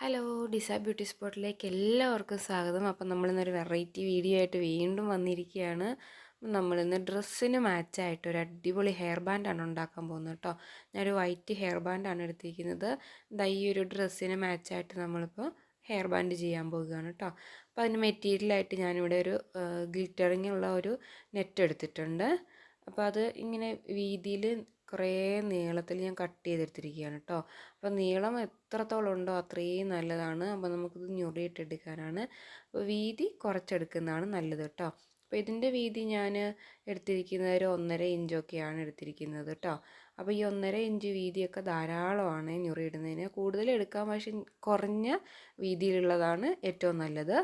Hello ഡിസ beauty സ്പോട്ടിലേക്ക് എല്ലാവർക്കും സ്വാഗതം. അപ്പം നമ്മളിന്നൊരു വെറൈറ്റി വീഡിയോ ആയിട്ട് വീണ്ടും വന്നിരിക്കുകയാണ്. നമ്മളിന്ന് ഡ്രസ്സിന് മാച്ചായിട്ട് ഒരു അടിപൊളി ഹെയർ ബാൻഡാണ് ഉണ്ടാക്കാൻ പോകുന്നത് കേട്ടോ. ഞാനൊരു വൈറ്റ് ഹെയർ ബാൻഡാണ് എടുത്തിരിക്കുന്നത്. ഈ ഒരു ഡ്രസ്സിന് മാച്ചായിട്ട് നമ്മളിപ്പോൾ ഹെയർ ബാൻഡ് ചെയ്യാൻ പോവുകയാണ് കേട്ടോ. അപ്പോൾ അതിന് മെറ്റീരിയലായിട്ട് ഞാനിവിടെ ഒരു ഗ്ലിറ്ററിങ്ങുള്ള ഒരു നെറ്റ് എടുത്തിട്ടുണ്ട്. അപ്പോൾ അത് ഇങ്ങനെ വീതിയിൽ കുറേ നീളത്തിൽ ഞാൻ കട്ട് ചെയ്തെടുത്തിരിക്കുകയാണ് കേട്ടോ. അപ്പോൾ നീളം എത്രത്തോളം ഉണ്ടോ അത്രയും നല്ലതാണ്. അപ്പോൾ നമുക്കിത് ഞൊറിയിട്ടെടുക്കാനാണ് അപ്പോൾ വീതി കുറച്ചെടുക്കുന്നതാണ് നല്ലത് കേട്ടോ. അപ്പോൾ ഇതിന്റെ വീതി ഞാൻ എടുത്തിരിക്കുന്നത് ഒരു ഒന്നര ഇഞ്ചൊക്കെയാണ് എടുത്തിരിക്കുന്നത് കേട്ടോ. അപ്പോൾ ഈ ഒന്നര ഇഞ്ച് വീതിയൊക്കെ ധാരാളമാണ് ഞൊറിയിടുന്നതിന്. കൂടുതൽ എടുക്കാൻ പക്ഷേ കുറഞ്ഞ വീതിയിലുള്ളതാണ് ഏറ്റവും നല്ലത്.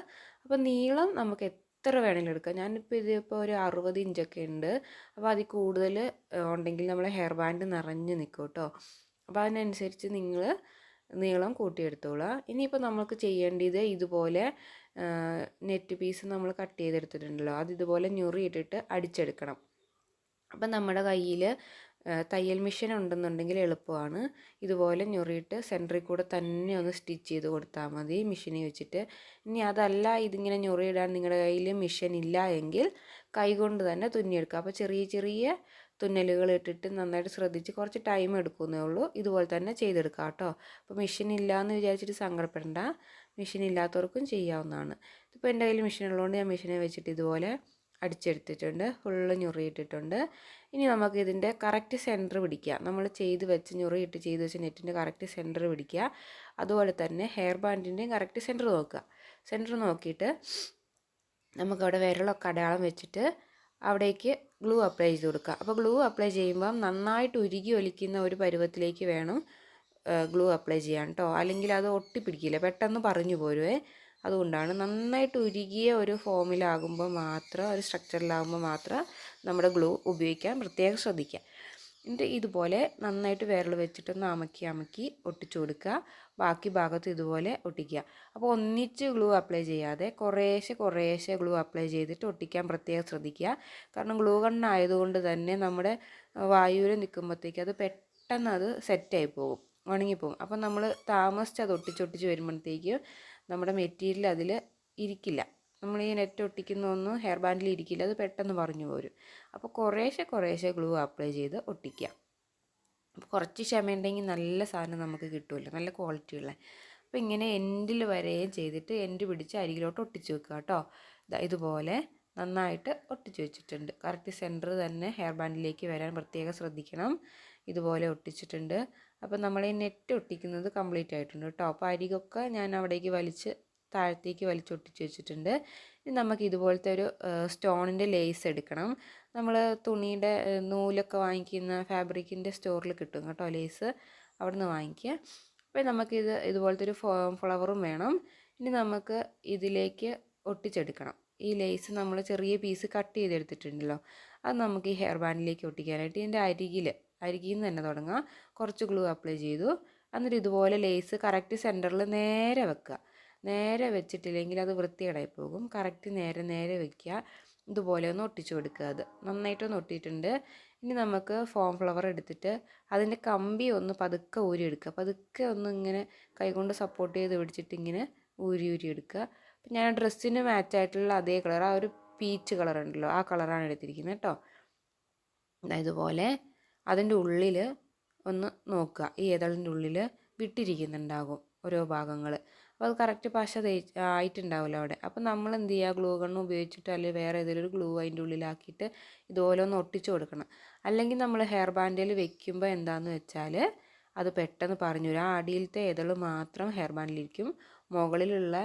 അപ്പോൾ നീളം നമുക്ക് എത്ര വേണമെങ്കിലും എടുക്കാം. ഞാനിപ്പോൾ ഇതിപ്പോൾ ഒരു അറുപത് ഇഞ്ചൊക്കെ ഉണ്ട് അപ്പോൾ അതിൽ കൂടുതൽ ഉണ്ടെങ്കിൽ നമ്മളെ ഹെയർ ബാൻഡ് നിറഞ്ഞ് നിൽക്കും കേട്ടോ അപ്പോൾ അതിനനുസരിച്ച് നിങ്ങൾ നീളം കൂട്ടിയെടുത്തോളുക ഇനിയിപ്പോൾ നമുക്ക് ചെയ്യേണ്ടത് ഇതുപോലെ നെറ്റ് പീസ് നമ്മൾ കട്ട് ചെയ്തെടുത്തിട്ടുണ്ടല്ലോ. അത് ഇതുപോലെ ഞുറിയിട്ടിട്ട് അടിച്ചെടുക്കണം. അപ്പം നമ്മുടെ കയ്യിൽ തയ്യൽ മെഷീൻ ഉണ്ടെന്നുണ്ടെങ്കിൽ എളുപ്പമാണ്. ഇതുപോലെ ഞൊറിയിട്ട് സെന്ററിൽ കൂടെ തന്നെ ഒന്ന് സ്റ്റിച്ച് ചെയ്ത് കൊടുത്താൽ മതി. മെഷീനിൽ വെച്ചിട്ട്. ഇനി അതല്ല ഇതിങ്ങനെ ഞൊറിയിടാൻ നിങ്ങളുടെ കയ്യിൽ മെഷീൻ ഇല്ല എങ്കിൽ കൈകൊണ്ട് തന്നെ തുന്നിയെടുക്കുക അപ്പോൾ ചെറിയ ചെറിയ തുന്നലുകൾ ഇട്ടിട്ട് നന്നായിട്ട് ശ്രദ്ധിച്ച് കുറച്ച് ടൈം എടുക്കുന്നേ ഉള്ളൂ. ഇതുപോലെ തന്നെ ചെയ്തെടുക്കുക കേട്ടോ. അപ്പോൾ മെഷീൻ ഇല്ല എന്ന് വിചാരിച്ചിട്ട് സങ്കടപ്പെടേണ്ട. മെഷീൻ ഇല്ലാത്തവർക്കും ചെയ്യാവുന്നതാണ്. ഇപ്പോൾ എന്റെ കയ്യിൽ മെഷീൻ ഉള്ളതുകൊണ്ട് ഞാൻ മെഷീനെ വെച്ചിട്ട് ഇതുപോലെ അടിച്ചെടുത്തിട്ടുണ്ട്. ഫുള്ള് ഞൊറിയിട്ടിട്ടുണ്ട്. ഇനി നമുക്ക് ഇതിന്റെ കറക്റ്റ് സെന്റർ പിടിക്കുക നമ്മൾ ചെയ്ത് വെച്ച് ഞൊറിയിട്ട് ചെയ്ത് വെച്ച് നെറ്റിന്റെ കറക്റ്റ് സെന്റർ പിടിക്കുക. അതുപോലെ തന്നെ ഹെയർ ബാൻഡിന്റെയും കറക്റ്റ് സെന്റർ നോക്കുക. സെന്റർ നോക്കിയിട്ട് നമുക്കവിടെ വിരലൊക്കെ അടയാളം വെച്ചിട്ട് അവിടേക്ക് ഗ്ലൂ അപ്ലൈ ചെയ്ത് കൊടുക്കുക. അപ്പോൾ ഗ്ലൂ അപ്ലൈ ചെയ്യുമ്പം നന്നായിട്ട് ഉരുകി ഒലിക്കുന്ന ഒരു പരുവത്തിലേക്ക് വേണം ഗ്ലൂ അപ്ലൈ ചെയ്യാൻ കേട്ടോ അല്ലെങ്കിൽ അത് ഒട്ടിപ്പിടിക്കില്ല. പെട്ടെന്ന് പറഞ്ഞു പോരുവേ. അതുകൊണ്ടാണ് നന്നായിട്ട് ഉരുകിയ ഒരു ഫോമിലാകുമ്പോൾ മാത്രം ഒരു സ്ട്രക്ചറിലാകുമ്പോൾ മാത്രം നമ്മുടെ ഗ്ലൂ ഉപയോഗിക്കാൻ പ്രത്യേകം ശ്രദ്ധിക്കുക. എന്നിട്ട് ഇതുപോലെ നന്നായിട്ട് വിരൽ വെച്ചിട്ടൊന്ന് അമക്കി അമക്കി ഒട്ടിച്ചു കൊടുക്കുക. ബാക്കി ഭാഗത്ത് ഇതുപോലെ ഒട്ടിക്കുക. അപ്പോൾ ഒന്നിച്ച് ഗ്ലൂ അപ്ലൈ ചെയ്യാതെ കുറേശ്ശെ കുറേശ്ശെ ഗ്ലൂ അപ്ലൈ ചെയ്തിട്ട് ഒട്ടിക്കാൻ പ്രത്യേകം ശ്രദ്ധിക്കുക. കാരണം ഗ്ലൂ കണ്ണായതുകൊണ്ട് തന്നെ നമ്മുടെ വായുവിൽ നിൽക്കുമ്പോഴത്തേക്ക് അത് പെട്ടെന്ന് അത് സെറ്റായി പോകും ഉണങ്ങിപ്പോകും. അപ്പം നമ്മൾ താമസിച്ച് അത് ഒട്ടിച്ചൊട്ടിച്ച് വരുമ്പോഴത്തേക്കും നമ്മുടെ മെറ്റീരിയൽ അതിൽ ഇരിക്കില്ല. നമ്മൾ ഈ നെറ്റ് ഒട്ടിക്കുന്ന ഒട്ടിക്കുന്നൊന്നും ഹെയർ ബാൻഡിൽ ഇരിക്കില്ല. അത് പെട്ടെന്ന് പറഞ്ഞു പോരും. അപ്പോൾ കുറേശ്ശെ കുറേശ്ശെ ഗ്ലൂ അപ്ലൈ ചെയ്ത് ഒട്ടിക്കുക. അപ്പോൾ കുറച്ച് ക്ഷമയുണ്ടെങ്കിൽ നല്ല സാധനം നമുക്ക് കിട്ടുമല്ലോ നല്ല ക്വാളിറ്റി ഉള്ള അപ്പോൾ ഇങ്ങനെ എൻഡിൽ വരെയും ചെയ്തിട്ട് എൻഡ് പിടിച്ച് അരികിലോട്ട് ഒട്ടിച്ച് വെക്കുക കേട്ടോ. ഇതുപോലെ നന്നായിട്ട് ഒട്ടിച്ചു വെച്ചിട്ടുണ്ട്. കറക്റ്റ് സെന്റർ തന്നെ ഹെയർ ബാൻഡിലേക്ക് വരാൻ പ്രത്യേകം ശ്രദ്ധിക്കണം. ഇതുപോലെ ഒട്ടിച്ചിട്ടുണ്ട്. അപ്പോൾ നമ്മൾ ഈ നെറ്റ് ഒട്ടിക്കുന്നത് കംപ്ലീറ്റ് ആയിട്ടുണ്ട് കേട്ടോ. അപ്പോൾ അരികൊക്കെ ഞാൻ അവിടേക്ക് വലിച്ച് താഴത്തേക്ക് വലിച്ചൊട്ടിച്ച് വെച്ചിട്ടുണ്ട്. ഇനി നമുക്ക് ഇതുപോലത്തെ ഒരു സ്റ്റോണിന്റെ ലേസ് എടുക്കണം. നമ്മൾ തുണിയുടെ നൂലൊക്കെ വാങ്ങിക്കുന്ന ഫാബ്രിക്കിന്റെ സ്റ്റോറിൽ കിട്ടും കേട്ടോ ലേസ് അവിടെ നിന്ന് വാങ്ങിക്കുക. അപ്പോൾ നമുക്കിത് ഇതുപോലത്തെ ഒരു ഫ്ലവറും വേണം. ഇനി നമുക്ക് ഇതിലേക്ക് ഒട്ടിച്ചെടുക്കണം. ഈ ലേസ് നമ്മൾ ചെറിയ പീസ് കട്ട് ചെയ്തെടുത്തിട്ടുണ്ടല്ലോ. അത് നമുക്ക് ഈ ഹെയർ ബാൻഡിലേക്ക് ഒട്ടിക്കാനായിട്ട് ഇതിന്റെ അരികിൽ അരികിൽ നിന്ന് തന്നെ തുടങ്ങാം. കുറച്ച് ഗ്ലൂ അപ്ലൈ ചെയ്തു. എന്നിട്ട് ഇതുപോലെ ലേസ് കറക്റ്റ് സെന്ററിൽ നേരെ വെക്കുക. നേരെ വെച്ചിട്ടില്ലെങ്കിൽ അത് വൃത്തികേടായി പോകും. കറക്റ്റ് നേരെ നേരെ വെക്കുക. ഇതുപോലെ ഒന്ന് ഒട്ടിച്ചു കൊടുക്കുക അത്. നന്നായിട്ടൊന്ന് ഒട്ടിയിട്ടുണ്ട്. ഇനി നമുക്ക് ഫോം ഫ്ലവർ എടുത്തിട്ട് അതിന്റെ കമ്പി ഒന്ന് പതുക്കെ ഊരി എടുക്കുക പതുക്കെ ഒന്ന് ഇങ്ങനെ കൈകൊണ്ട് സപ്പോർട്ട് ചെയ്ത് പിടിച്ചിട്ട് ഇങ്ങനെ ഊരി ഊരി എടുക്കുക. ഞാൻ ഡ്രസ്സിന് മാച്ചായിട്ടുള്ള അതേ കളർ ആ ഒരു പീച്ച് കളർ ഉണ്ടല്ലോ ആ കളറാണ് എടുത്തിരിക്കുന്നത് കേട്ടോ ഇതുപോലെ അതിന്റെ ഉള്ളിൽ ഒന്ന് നോക്കുക. ഈ ഏതളിന്റെ ഉള്ളിൽ വിട്ടിരിക്കുന്നുണ്ടാകും ഓരോ ഭാഗങ്ങൾ അപ്പോൾ അത് കറക്റ്റ് പശ തേച്ച് ആയിട്ടുണ്ടാവില്ല അവിടെ. അപ്പോൾ നമ്മൾ എന്ത് ചെയ്യുക? ഗ്ലൂ ഗണ്ണ് ഉപയോഗിച്ചിട്ട് അല്ലെങ്കിൽ വേറെ ഏതെങ്കിലും ഒരു ഗ്ലൂ അതിന്റെ ഉള്ളിലാക്കിയിട്ട് ഇതുപോലെ ഒന്ന് ഒട്ടിച്ചു കൊടുക്കണം. അല്ലെങ്കിൽ നമ്മൾ ഹെയർ ബാൻഡിൽ വെക്കുമ്പോൾ എന്താണെന്ന് വെച്ചാൽ അത് പെട്ടെന്ന് പറഞ്ഞു വരും. ആ അടിയിലത്തെ ഇതൾ മാത്രം ഹെയർ ബാൻഡിലിരിക്കും മുകളിലുള്ള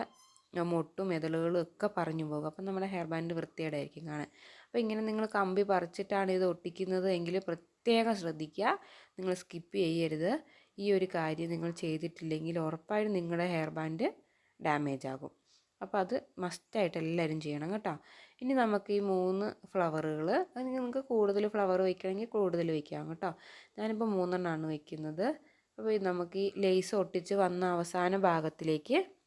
മൊട്ടും ഇതളുകളും ഒക്കെ പറഞ്ഞു പോകും. അപ്പം നമ്മുടെ ഹെയർ ബാൻഡ് വൃത്തികേടായിരിക്കും കാണാൻ. അപ്പോൾ ഇങ്ങനെ നിങ്ങൾ കമ്പി പറിച്ചിട്ടാണ് ഇത് ഒട്ടിക്കുന്നത് എങ്കിൽ പ്രത്യേകം ശ്രദ്ധിക്കുക. നിങ്ങൾ സ്കിപ്പ് ചെയ്യരുത്. ഈ ഒരു കാര്യം നിങ്ങൾ ചെയ്തിട്ടില്ലെങ്കിൽ ഉറപ്പായിട്ടും നിങ്ങളുടെ ഹെയർ ബാൻഡ് ഡാമേജ് ആകും. അപ്പോൾ അത് മസ്റ്റായിട്ട് എല്ലാവരും ചെയ്യണം കേട്ടോ. ഇനി നമുക്ക് ഈ മൂന്ന് ഫ്ലവറുകൾ നിങ്ങൾക്ക് കൂടുതൽ ഫ്ലവർ വയ്ക്കണമെങ്കിൽ കൂടുതൽ വയ്ക്കാം കേട്ടോ. ഞാനിപ്പോൾ മൂന്നെണ്ണമാണ് വയ്ക്കുന്നത്. അപ്പോൾ നമുക്ക് ഈ ലേസ് ഒട്ടിച്ച് വന്ന അവസാന ഭാഗത്തിലേക്ക്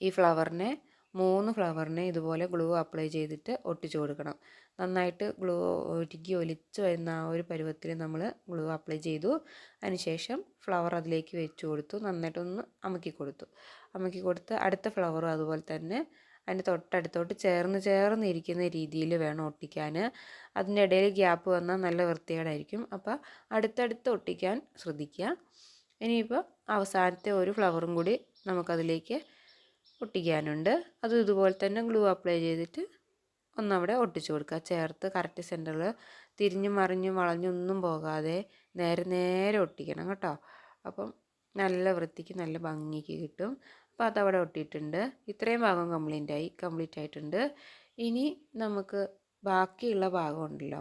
ഈ ഫ്ലവറിനെ മൂന്ന് ഫ്ലവറിനെ ഇതുപോലെ ഗ്ലൂ അപ്ലൈ ചെയ്തിട്ട് ഒട്ടിച്ചു കൊടുക്കണം. നന്നായിട്ട് ഗ്ലൂ ഒരുക്കി ഒലിച്ച് വരുന്ന ആ ഒരു പരുവത്തിൽ നമ്മൾ ഗ്ലൂ അപ്ലൈ ചെയ്തു. അതിനുശേഷം ഫ്ലവർ അതിലേക്ക് വെച്ച് കൊടുത്തു. നന്നായിട്ടൊന്ന് അമുക്കി കൊടുത്തു. അമുക്കി കൊടുത്ത് അടുത്ത ഫ്ലവറും അതുപോലെ തന്നെ അതിന്റെ തൊട്ടടുത്തോട്ട് ചേർന്ന് ചേർന്ന് ഇരിക്കുന്ന രീതിയിൽ വേണം ഒട്ടിക്കാൻ. അതിന്റെ ഇടയിൽ ഗ്യാപ്പ് വന്നാൽ നല്ല വൃത്തികേടായിരിക്കും. അപ്പോൾ അടുത്തടുത്ത് ഒട്ടിക്കാൻ ശ്രദ്ധിക്കുക. ഇനിയിപ്പോൾ അവസാനത്തെ ഒരു ഫ്ലവറും കൂടി നമുക്കതിലേക്ക് ഒട്ടിക്കാനുണ്ട് അത് ഇതുപോലെ തന്നെ ഗ്ലൂ അപ്ലൈ ചെയ്തിട്ട് ഒന്നവിടെ ഒട്ടിച്ചു കൊടുക്കുക. ചേർത്ത് കറക്റ്റ് സെന്ററിൽ തിരിഞ്ഞും മറിഞ്ഞും വളഞ്ഞൊന്നും പോകാതെ നേരെ നേരെ ഒട്ടിക്കണം കേട്ടോ. അപ്പം നല്ല വൃത്തിക്ക് നല്ല ഭംഗിക്ക് കിട്ടും. അപ്പോൾ അതവിടെ ഒട്ടിയിട്ടുണ്ട്. ഇത്രയും ഭാഗം കംപ്ലീറ്റ് ആയി കംപ്ലീറ്റ് ആയിട്ടുണ്ട്. ഇനി നമുക്ക് ബാക്കിയുള്ള ഭാഗം ഉണ്ടല്ലോ.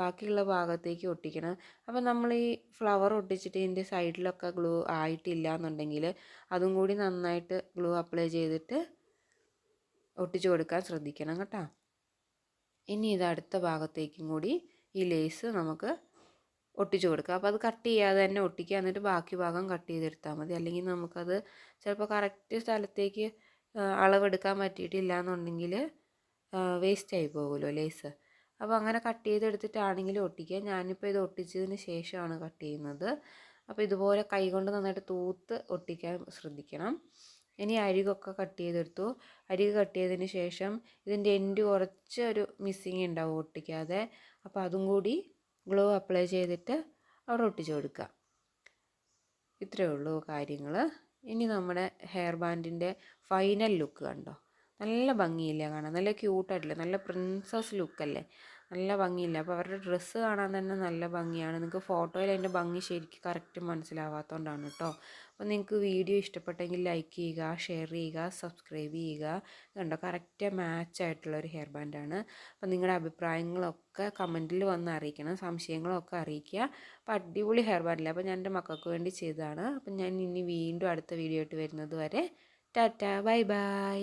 ബാക്കിയുള്ള ഭാഗത്തേക്ക് ഒട്ടിക്കണം. അപ്പോൾ നമ്മൾ ഈ ഫ്ലവർ ഒട്ടിച്ചിട്ട് ഇതിന്റെ സൈഡിലൊക്കെ ഗ്ലൂ ആയിട്ടില്ല എന്നുണ്ടെങ്കിൽ അതും കൂടി നന്നായിട്ട് ഗ്ലൂ അപ്ലൈ ചെയ്തിട്ട് ഒട്ടിച്ചു കൊടുക്കാൻ ശ്രദ്ധിക്കണം കേട്ടോ. ഇനി ഇത് അടുത്ത ഭാഗത്തേക്കും കൂടി ഈ ലേസ് നമുക്ക് ഒട്ടിച്ചു കൊടുക്കുക അപ്പോൾ അത് കട്ട് ചെയ്യാതെ തന്നെ ഒട്ടിക്കുക. എന്നിട്ട് ബാക്കി ഭാഗം കട്ട് ചെയ്തെടുത്താൽ മതി. അല്ലെങ്കിൽ നമുക്കത് ചിലപ്പോൾ കറക്റ്റ് സ്ഥലത്തേക്ക് അളവെടുക്കാൻ പറ്റിയിട്ടില്ല എന്നുണ്ടെങ്കിൽ വേസ്റ്റായി പോകുമല്ലോ ലേസ് അപ്പോൾ അങ്ങനെ കട്ട് ചെയ്തെടുത്തിട്ടാണെങ്കിലും ഒട്ടിക്കുക. ഞാനിപ്പോൾ ഇത് ഒട്ടിച്ചതിന് ശേഷമാണ് കട്ട് ചെയ്യുന്നത്. അപ്പോൾ ഇതുപോലെ കൈകൊണ്ട് നന്നായിട്ട് തൂത്ത് ഒട്ടിക്കാൻ ശ്രദ്ധിക്കണം. ഇനി അരികൊക്കെ കട്ട് ചെയ്തെടുത്തു. അരിക് കട്ട് ചെയ്തതിന് ശേഷം ഇതിന്റെ എൻഡ് കുറച്ച് ഒരു മിസ്സിങ് ഉണ്ടാവും ഒട്ടിക്കാതെ. അപ്പോൾ അതും കൂടി ഗ്ലോ അപ്ലൈ ചെയ്തിട്ട് അവിടെ ഒട്ടിച്ചു കൊടുക്കുക. ഇത്രയേ ഉള്ളൂ കാര്യങ്ങൾ ഇനി നമ്മുടെ ഹെയർ ബാൻഡിന്റെ ഫൈനൽ ലുക്ക് കണ്ടോ? നല്ല ഭംഗിയില്ല കാണാൻ? നല്ല ക്യൂട്ടായിട്ടില്ല നല്ല പ്രിൻസസ് ലുക്കല്ലേ നല്ല ഭംഗിയില്ല? അപ്പോൾ അവരുടെ ഡ്രസ്സ് കാണാൻ തന്നെ നല്ല ഭംഗിയാണ്. നിങ്ങൾക്ക് ഫോട്ടോയിൽ അതിന്റെ ഭംഗി ശരിക്കും കറക്റ്റ് മനസ്സിലാവാത്തതുകൊണ്ടാണ് കേട്ടോ. അപ്പോൾ നിങ്ങൾക്ക് വീഡിയോ ഇഷ്ടപ്പെട്ടെങ്കിൽ ലൈക്ക് ചെയ്യുക ഷെയർ ചെയ്യുക സബ്സ്ക്രൈബ് ചെയ്യുക. കണ്ടോ? കറക്റ്റ് മാച്ച് ആയിട്ടുള്ള ഒരു ഹെയർ ബാൻഡാണ് അപ്പോൾ നിങ്ങളുടെ അഭിപ്രായങ്ങളൊക്കെ കമന്റിൽ വന്ന് അറിയിക്കണം. സംശയങ്ങളൊക്കെ അറിയിക്കുക. അപ്പോൾ അടിപൊളി ഹെയർ ബാൻഡില്ല അപ്പോൾ ഞാൻ എന്റെ മക്കൾക്ക് വേണ്ടി ചെയ്തതാണ്. അപ്പോൾ ഞാൻ ഇനി വീണ്ടും അടുത്ത വീഡിയോ ആയിട്ട് വരുന്നത് വരെ. Tata bye bye